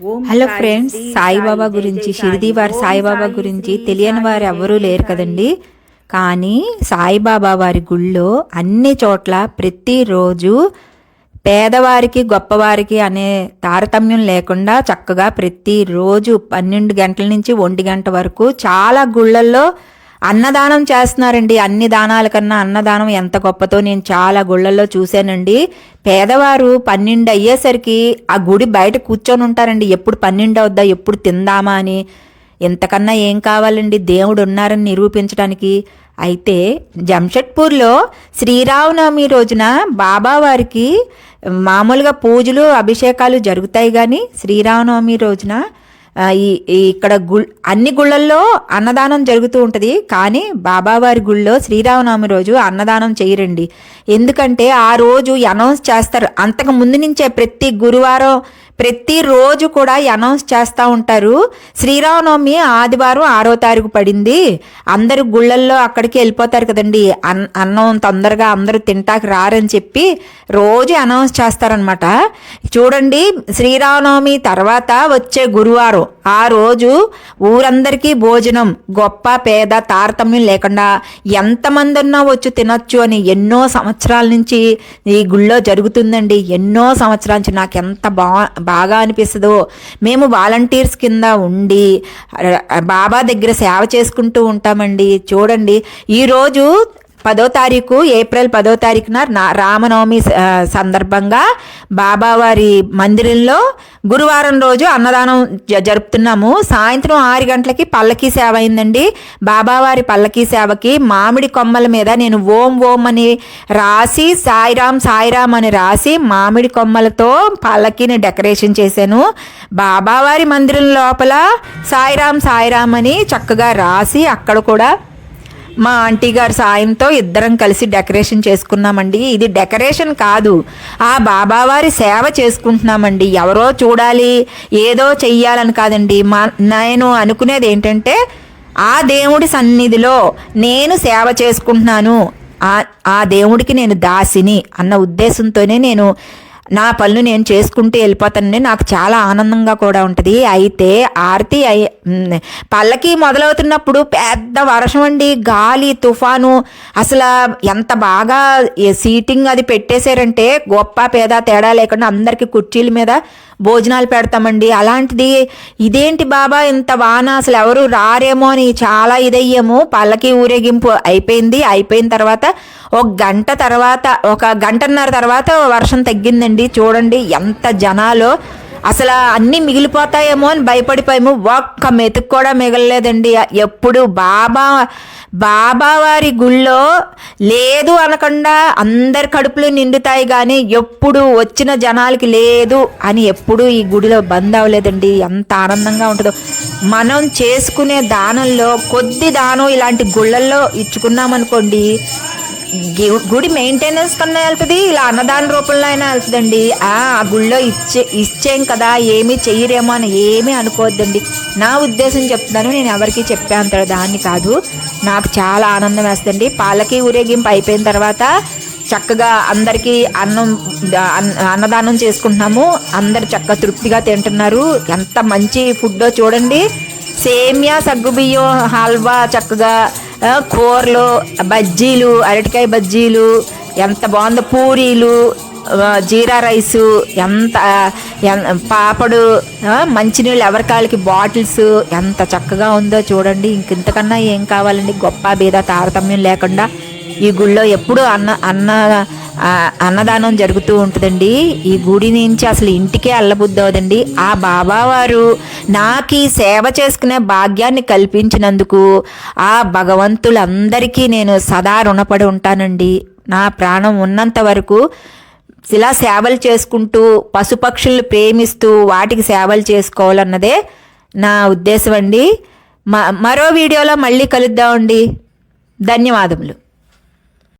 Hello friends Saibaba గురించి షిరిడి వారి సాయిబాబా గురించి తెలియని వారు ఎవరూ లేరు కదండి. కానీ సాయిబాబా వారి గుళ్ళో అన్ని చోట్ల ప్రతిరోజు పేదవారికి గొప్పవారికి అనే తారతమ్యం లేకుండా చక్కగా ప్రతిరోజు పన్నెండు గంటల నుంచి ఒంటి గంట వరకు చాలా గుళ్ళల్లో అన్నదానం చేస్తున్నారండి. అన్ని దానాల కన్నా అన్నదానం ఎంత గొప్పతో నేను చాలా గుళ్ళల్లో చూశానండి. పేదవారు పన్నెండు అయ్యేసరికి ఆ గుడి బయట కూర్చొని ఉంటారండి. ఎప్పుడు పన్నెండు అవుద్దా ఎప్పుడు తిందామా అని. ఎంతకన్నా ఏం కావాలండి? దేవుడు ఉన్నారని నిరూపించడానికి. అయితే జంషెడ్పూర్లో శ్రీరామనవమి రోజున బాబావారికి మామూలుగా పూజలు అభిషేకాలు జరుగుతాయి కానీ శ్రీరామనవమి రోజున ఈ ఇక్కడ గుళ్ అన్ని గుళ్ళల్లో అన్నదానం జరుగుతూ ఉంటుంది కానీ బాబావారి గుళ్ళో శ్రీరామనవమి రోజు అన్నదానం చేయరండి. ఎందుకంటే ఆ రోజు అనౌన్స్ చేస్తారు. అంతకు ముందు నుంచే ప్రతి గురువారం ప్రతిరోజు కూడా అనౌన్స్ చేస్తూ ఉంటారు. శ్రీరామనవమి ఆదివారం ఆరో తారీఖు పడింది. అందరు గుళ్ళల్లో అక్కడికి వెళ్ళిపోతారు కదండి. అన్నం తొందరగా అందరూ తింటాకి రారని చెప్పి రోజు అనౌన్స్ చేస్తారనమాట చూడండి శ్రీరామనవమి తర్వాత వచ్చే గురువారం ఆ రోజు ఊరందరికీ భోజనం. గొప్ప పేద తారతమ్యం లేకుండా ఎంతమంది ఉన్నా వచ్చి తినొచ్చు అని ఎన్నో సంవత్సరాల నుంచి ఈ గుళ్ళో జరుగుతుందండి. ఎన్నో సంవత్సరాల నుంచి నాకు ఎంత బా బాగా అనిపిస్తుందో. మేము వాలంటీర్స్ కింద ఉండి బాబా దగ్గర సేవ చేసుకుంటూ ఉంటామండి. చూడండి ఈరోజు పదో తారీఖు ఏప్రిల్ పదో తారీఖున నా రామనవమి సందర్భంగా బాబావారి మందిరంలో గురువారం రోజు అన్నదానం జ- జరుపుతున్నాము. సాయంత్రం ఆరు గంటలకి పల్లకీ సేవ అయిందండి. బాబావారి పల్లకీ సేవకి మామిడి కొమ్మల మీద నేను ఓం ఓం అని రాసి సాయిరామ్ సాయిరామ్ అని రాసి మామిడి కొమ్మలతో పల్లకీని డెకరేషన్ చేశాను. బాబావారి మందిరం లోపల సాయిరామ్ సాయిరామ్ అని చక్కగా రాసి అక్కడ కూడా మా ఆంటీ గారి సాయంతో ఇద్దరం కలిసి డెకరేషన్ చేసుకున్నామండి. ఇది డెకరేషన్ కాదు. ఆ బాబావారి సేవ చేసుకుంటున్నామండి. ఎవరో చూడాలి ఏదో చెయ్యాలని కాదండి. మా నేను అనుకునేది ఏంటంటే ఆ దేవుడి సన్నిధిలో నేను సేవ చేసుకుంటున్నాను. ఆ ఆ దేవుడికి నేను దాసిని అన్న ఉద్దేశంతోనే నేను నా పనులు నేను చేసుకుంటూ వెళ్ళిపోతానండి. నాకు చాలా ఆనందంగా కూడా ఉంటుంది. అయితే ఆరతి అయి పల్లకి మొదలవుతున్నప్పుడు పెద్ద వర్షం అండి. గాలి తుఫాను. అసలు ఎంత బాగా సీటింగ్ అది పెట్టేశారంటే గొప్ప పేద తేడా లేకుండా అందరికీ కుర్చీల మీద భోజనాలు పెడతామండి. అలాంటిది ఇదేంటి బాబా? ఇంత వాన అసలు ఎవరు రారేమో అని చాలా ఇదయ్యాము. పల్లకి ఊరేగింపు అయిపోయింది. అయిపోయిన తర్వాత ఒక గంట తర్వాత ఒక గంటన్నర తర్వాత వర్షం తగ్గిందండి. చూడండి ఎంత జనాలు. అసలు అన్నీ మిగిలిపోతాయేమో అని భయపడిపోయాము. ఒక్క మెతుకు కూడా మిగలలేదండి. ఎప్పుడు బాబా బాబావారి గుళ్ళో లేదు అనకుండా అందరి కడుపులు నిండుతాయి కానీ ఎప్పుడు వచ్చిన జనాలకి లేదు అని ఎప్పుడు ఈ గుడిలో బంద్ అవ్వలేదండి. ఎంత ఆనందంగా ఉంటుందో. మనం చేసుకునే దానంలో కొద్ది దానం ఇలాంటి గుళ్ళల్లో ఇచ్చుకున్నామనుకోండి గుడి మెయింటెనెన్స్ కన్నా వెళ్తుంది ఇలా అన్నదాన రూపంలో అయినా వెళ్తుందండి. ఆ గుళ్ళో ఇచ్చే ఇచ్చేం కదా ఏమీ చెయ్యరేమో అని ఏమీ అనుకోవద్దండి. నా ఉద్దేశం చెప్తున్నాను నేను ఎవరికి చెప్పేంత దాన్ని కాదు. నాకు చాలా ఆనందం వేస్తుంది పాలకి ఊరేగింపు అయిపోయిన తర్వాత చక్కగా అందరికీ అన్నం అన్న- అన్నదానం చేసుకుంటున్నాము. అందరు చక్కగా తృప్తిగా తింటున్నారు. ఎంత మంచి ఫుడ్డో చూడండి. సేమియా సగ్గుబియ్యం హల్వా చక్కగా కూరలు బజ్జీలు అరటికాయ బజ్జీలు ఎంత బాగుందో పూరీలు జీరా రైసు ఎంత పాపడు మంచినీళ్ళు ఎవరి కాళ్ళకి బాటిల్స్ ఎంత చక్కగా ఉందో చూడండి. ఇంకింతకన్నా ఏం కావాలండి? గొప్ప బీద తారతమ్యం లేకుండా ఈ గుళ్ళో ఎప్పుడు అన్న అన్న అన్నదానం జరుగుతూ ఉంటుందండి. ఈ గుడి నుంచి అసలు ఇంటికే అల్లబుద్దవదండి. ఆ బాబావారు నాకు ఈ సేవ చేసుకునే భాగ్యాన్ని కల్పించినందుకు ఆ భగవంతులందరికీ నేను సదా రుణపడి ఉంటానండి. నా ప్రాణం ఉన్నంత వరకు ఇలా సేవలు చేసుకుంటూ పశుపక్షులను ప్రేమిస్తూ వాటికి సేవలు చేసుకోవాలన్నదే నా ఉద్దేశం అండి మ- మరో వీడియోలో మళ్ళీ కలుద్దామండి. ధన్యవాదములు.